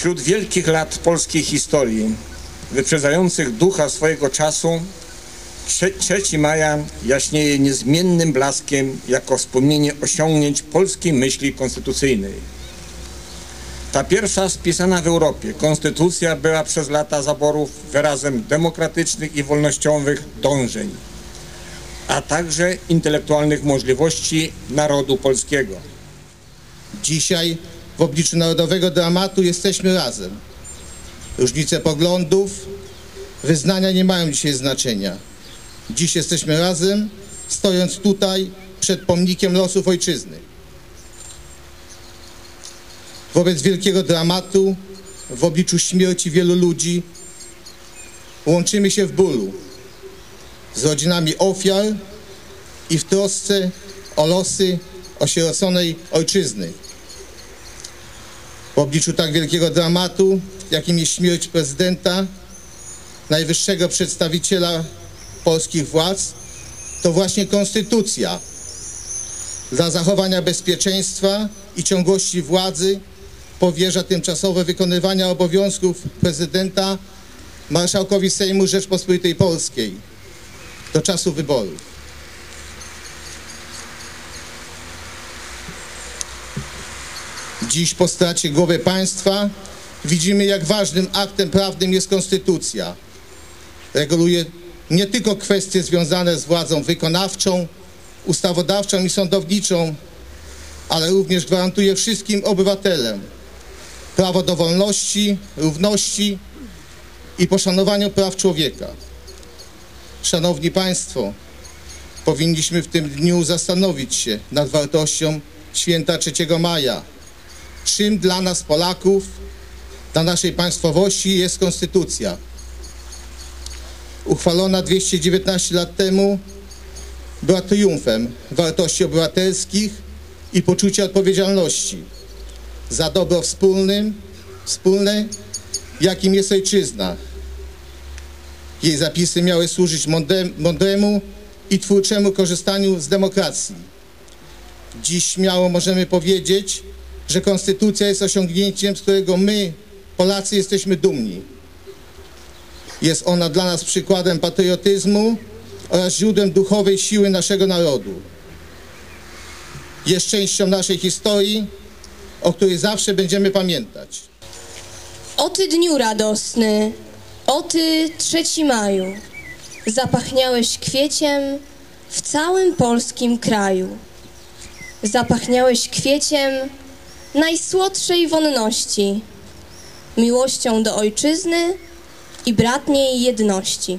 Wśród wielkich lat polskiej historii, wyprzedzających ducha swojego czasu, 3 maja jaśnieje niezmiennym blaskiem jako wspomnienie osiągnięć polskiej myśli konstytucyjnej. Ta pierwsza spisana w Europie konstytucja była przez lata zaborów wyrazem demokratycznych i wolnościowych dążeń, a także intelektualnych możliwości narodu polskiego. Dzisiaj w obliczu narodowego dramatu jesteśmy razem. Różnice poglądów, wyznania nie mają dzisiaj znaczenia. Dziś jesteśmy razem, stojąc tutaj przed pomnikiem losów ojczyzny. Wobec wielkiego dramatu, w obliczu śmierci wielu ludzi, łączymy się w bólu z rodzinami ofiar i w trosce o losy osieroconej ojczyzny. Obliczu tak wielkiego dramatu, jakim jest śmierć prezydenta, najwyższego przedstawiciela polskich władz, to właśnie konstytucja dla zachowania bezpieczeństwa i ciągłości władzy powierza tymczasowe wykonywanie obowiązków prezydenta marszałkowi Sejmu Rzeczpospolitej Polskiej do czasu wyborów. Dziś po stracie głowy państwa widzimy, jak ważnym aktem prawnym jest konstytucja. Reguluje nie tylko kwestie związane z władzą wykonawczą, ustawodawczą i sądowniczą, ale również gwarantuje wszystkim obywatelom prawo do wolności, równości i poszanowania praw człowieka. Szanowni Państwo, powinniśmy w tym dniu zastanowić się nad wartością święta 3 maja. Czym dla nas Polaków, dla naszej państwowości jest konstytucja. Uchwalona 219 lat temu była triumfem wartości obywatelskich i poczucia odpowiedzialności za dobro wspólnym, wspólne, jakim jest ojczyzna. Jej zapisy miały służyć mądremu i twórczemu korzystaniu z demokracji. Dziś śmiało możemy powiedzieć, że konstytucja jest osiągnięciem, z którego my, Polacy, jesteśmy dumni. Jest ona dla nas przykładem patriotyzmu oraz źródłem duchowej siły naszego narodu. Jest częścią naszej historii, o której zawsze będziemy pamiętać. O ty dniu radosny, o ty trzeci maju, zapachniałeś kwieciem w całym polskim kraju. Zapachniałeś kwieciem najsłodszej wonności, miłością do ojczyzny i bratniej jedności.